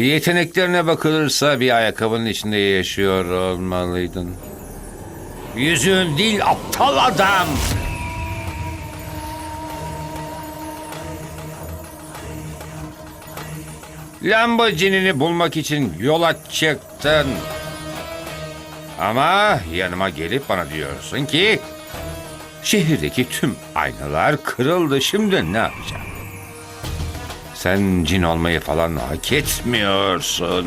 Yeteneklerine bakılırsa bir ayakkabının içinde yaşıyor olmalıydın. Yüzün değil aptal adam. Lamborghini'ni bulmak için yola çıktın. Ama yanıma gelip bana diyorsun ki şehirdeki tüm aynalar kırıldı. Şimdi ne yapacağım? Sen cin olmayı falan hak etmiyorsun.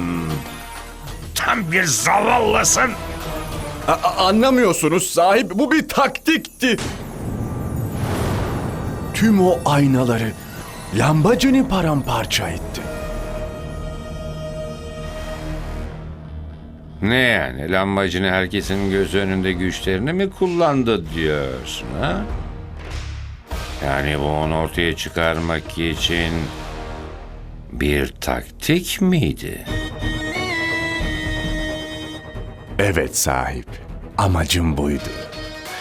Tam bir zavallısın. A- anlamıyorsunuz sahip. Bu bir taktikti. Tüm o aynaları lambacını paramparça etti. Ne yani lambacını herkesin göz önünde güçlerini mi kullandı diyorsun ha? Yani bu onu ortaya çıkarmak için bir taktik miydi? Evet sahip. Amacım buydu.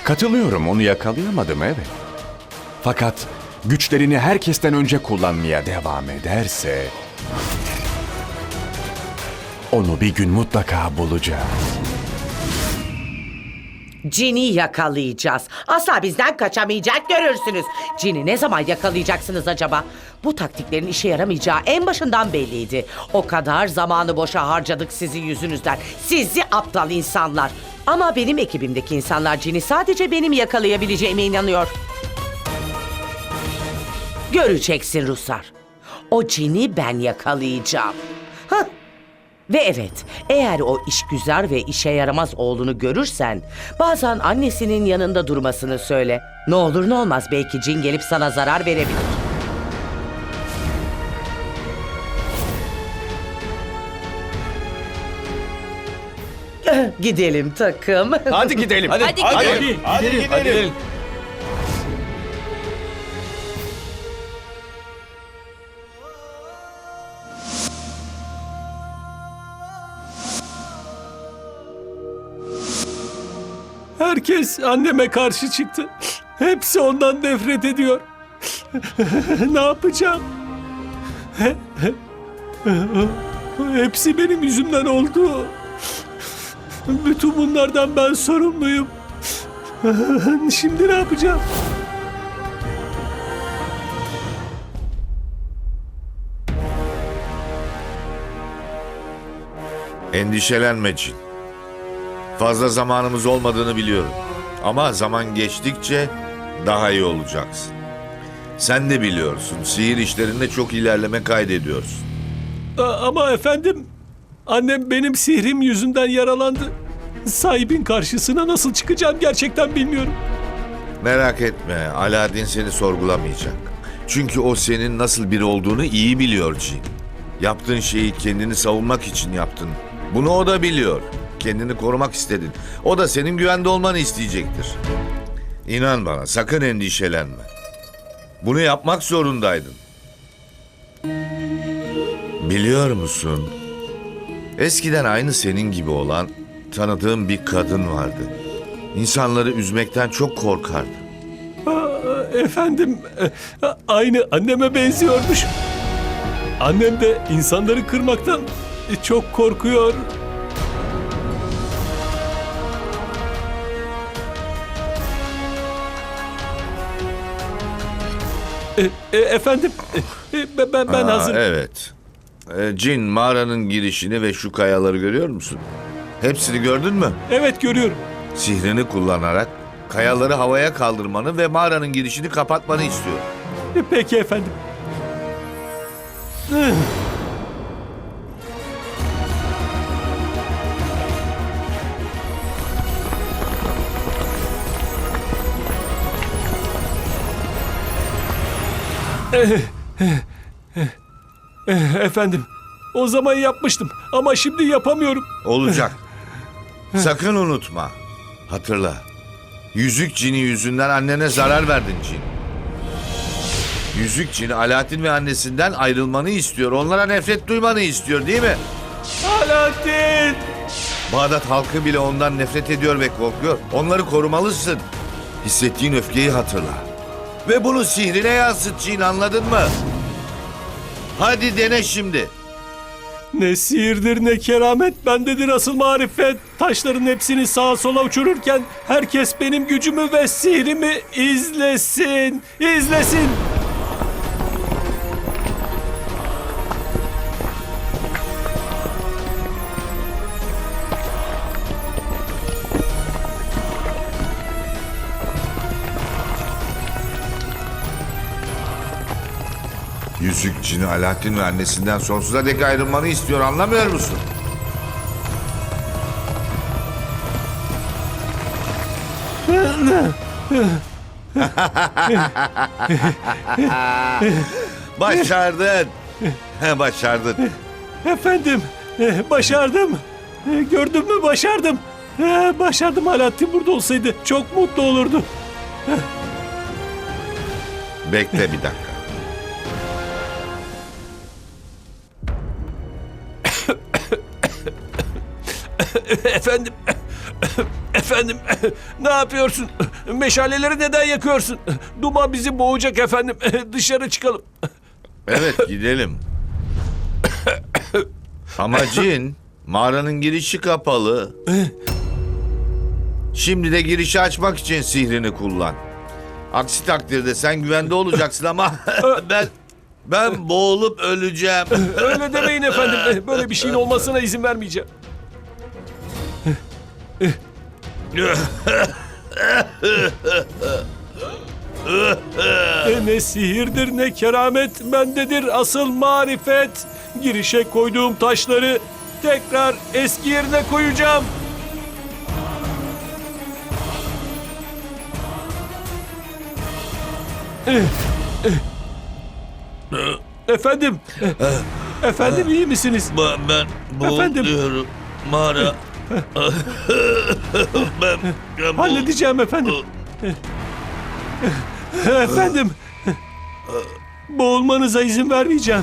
Katılıyorum onu yakalayamadım evet. Fakat güçlerini herkesten önce kullanmaya devam ederse... Onu bir gün mutlaka bulacağız. Cin'i yakalayacağız. Asla bizden kaçamayacak görürsünüz. Cin'i ne zaman yakalayacaksınız acaba? Bu taktiklerin işe yaramayacağı en başından belliydi. O kadar zamanı boşa harcadık sizin yüzünüzden. Sizi aptal insanlar. Ama benim ekibimdeki insanlar Cin'i sadece benim yakalayabileceğime inanıyor. Göreceksin Ruslar. O Cin'i ben yakalayacağım. Hah. Ve evet, eğer o işgüzar ve işe yaramaz oğlunu görürsen, bazen annesinin yanında durmasını söyle. Ne olur ne olmaz belki cin gelip sana zarar verebilir. Gidelim takım. Hadi gidelim. Hadi, gidelim. Hadi, gidelim. Herkes anneme karşı çıktı. Hepsi ondan nefret ediyor. ne yapacağım? Hepsi benim yüzümden oldu. Bütün bunlardan ben sorumluyum. Şimdi ne yapacağım? Endişelenme Cin. Fazla zamanımız olmadığını biliyorum. Ama zaman geçtikçe daha iyi olacaksın. Sen de biliyorsun, sihir işlerinde çok ilerleme kaydediyorsun. A- Ama efendim, annem benim sihrim yüzünden yaralandı. Sahibin karşısına nasıl çıkacağım gerçekten bilmiyorum. Merak etme, Alaaddin seni sorgulamayacak. Çünkü o senin nasıl biri olduğunu iyi biliyor Cin. Yaptığın şeyi kendini savunmak için yaptın. Bunu o da biliyor. Kendini korumak istedin. O da senin güvende olmanı isteyecektir. İnan bana, sakın endişelenme. Bunu yapmak zorundaydın. Biliyor musun? Eskiden aynı senin gibi olan tanıdığım bir kadın vardı. İnsanları üzmekten çok korkardı. Efendim, e, aynı anneme benziyormuş. Annem de insanları kırmaktan çok korkuyor. E, e, efendim, e, e, ben, ben, Aa, hazırım. Evet. Ee, Cin mağaranın girişini ve şu kayaları görüyor musun? Hepsini gördün mü? Evet görüyorum. Sihrini kullanarak kayaları havaya kaldırmanı ve mağaranın girişini kapatmanı istiyor. E, Peki efendim. Efendim, o zaman yapmıştım ama şimdi yapamıyorum. Olacak. Sakın unutma. Hatırla. Yüzük cini yüzünden annene zarar verdin cin. Yüzük cini Alaaddin ve annesinden ayrılmanı istiyor. Onlara nefret duymanı istiyor değil mi? Alaaddin! Bağdat halkı bile ondan nefret ediyor ve korkuyor. Onları korumalısın. Hissettiğin öfkeyi hatırla. Ve bunu sihrine yansıt anladın mı? Hadi dene şimdi. Ne sihirdir ne keramet bendedir asıl marifet. Taşların hepsini sağa sola uçururken herkes benim gücümü ve sihrimi izlesin. İzlesin. Yüzük cini Alaaddin ve annesinden sonsuza dek ayrılmanı istiyor anlamıyor musun? Başardın. Başardın. Efendim eh, başardım. Eh, Gördün mü başardım. Eh, Başardım Alaaddin burada olsaydı çok mutlu olurdu. Bekle bir dakika. Efendim Efendim ne yapıyorsun? Meşaleleri neden yakıyorsun? Duman bizi boğacak efendim. Dışarı çıkalım. Evet gidelim. Ama cin mağaranın girişi kapalı. Şimdi de girişi açmak için sihrini kullan. Aksi takdirde sen güvende olacaksın ama ben ben boğulup öleceğim. Öyle demeyin efendim. Böyle bir şeyin olmasına izin vermeyeceğim. E, ne sihirdir ne keramet bendedir asıl marifet. Girişe koyduğum taşları tekrar eski yerine koyacağım. Efendim. Efendim iyi misiniz? Ben, ben Efendim? boğuluyorum. Mağara. Ben, ben Halledeceğim efendim. efendim. Boğulmanıza izin vermeyeceğim.